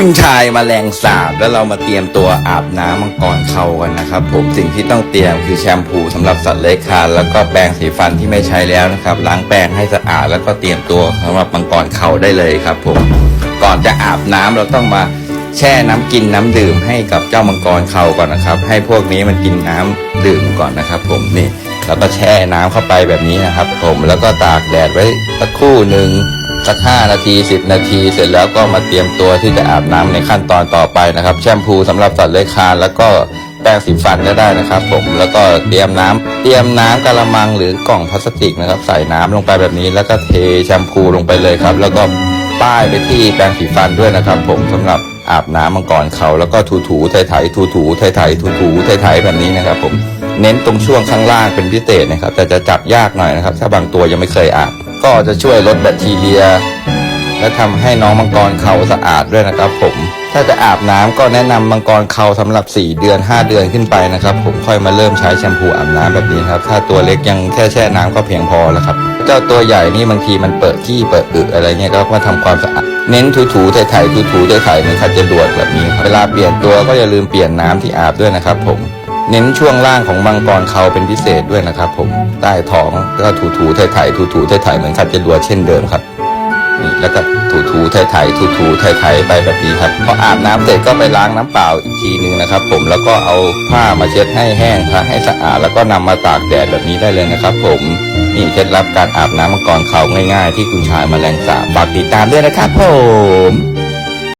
คุณชายมาแมลงสาบแล้วเรามาเตรียมตัวอาบน้ำมังกรเขากันนะครับ ผมสิ่งที่ต้องเตรียมคือแชมพูสำหรับสัตว์เลื้อยคลานแล้วก็แปรงสีฟันที่ไม่ใช้แล้วนะครับล้างแปรงให้สะอาดแล้วก็เตรียมตัวสำหรับมังกรเขาได้เลยครับผมก่อนจะอาบน้ำเราต้องมาแช่น้ำกินน้ำดื่มให้กับเจ้ามังกรเขาก่อนนะครับ ให้พวกนี้มันกินน้ำดื่มก่อนนะครับ ผมนี่แล้วก็แช่น้ำเข้าไปแบบนี้นะครับ ผมแล้วก็ตากแดดไว้สักครู่หนึ่ง สัก 5 นาที 10 นาที เสร็จแล้วก็มาเตรียมตัวที่จะอาบน้ำในขั้นตอนต่อไปนะครับ แชมพูสำหรับสัตว์เลื้อยคลานแล้วก็แป้งสีฟันก็ได้นะครับ ผมแล้วก็เตรียมน้ำเตรียมน้ำกะละมังหรือกล่องพลาสติกนะครับ ใส่น้ำลงไปแบบนี้แล้วก็เทแชมพูลงไปเลยครับ แล้วก็ป้ายไปที่แปรงสีฟันด้วยนะครับ ผมสำหรับอาบน้ำมังกรเขาแล้วก็ถูถูไถไถถูถูไถไถถูถูไถไถแบบนี้นะครับ ผมเน้นตรงช่วงข้างล่างเป็นพิเศษนะครับ แต่จะจับยากหน่อยนะครับ ถ้าบางตัวยังไม่เคยอาบ ก็จะช่วยลดแบคทีเรีย และทำให้น้องมังกรเขาสะอาดด้วยนะครับผม ถ้าจะอาบน้ำก็แนะนำมังกรเขาสำหรับ 4 เดือน 5 เดือนขึ้นไปนะครับ ผมค่อยมาเริ่มใช้แชมพูอาบน้ำแบบนี้ครับ ถ้าตัวเล็กยังแค่แช่น้ำก็เพียงพอแล้วครับเจ้าตัวใหญ่นี่บางทีมันเปิดขี้เปิดอึอะไรเงี้ยก็มาทำความสะอาดเน้นถูๆไถ่ๆถูๆไถ่ๆเหมือนขัดจรวดแบบนี้ครับเวลาเปลี่ยนตัวก็อย่าลืมเปลี่ยนน้ำที่อาบด้วยนะครับผม เน้นช่วงล่างของมังกรเขาเป็นพิเศษด้วยนะครับ ผมใต้ท้องก็ถูๆไถ่ๆถูๆไถ่ๆเหมือนขัดจรวเช่นเดิมครับนี่แล้วก็ถูถูไถไถถูถูไถไถไปแบบนี้ครับพออาบน้ำเสร็จก็ไปล้างน้ำเปล่าอีกทีหนึ่งนะครับ ผมแล้วก็เอาผ้ามาเช็ดให้แห้งผ้าให้สะอาดแล้วก็นำมาตากแดดแบบนี้ได้เลยนะครับ ผมนี่เคล็ดลับการอาบน้ำมังกรเขาง่าย ๆ ที่คุณชายแมลงสาบฝากติดตามด้วยนะครับผม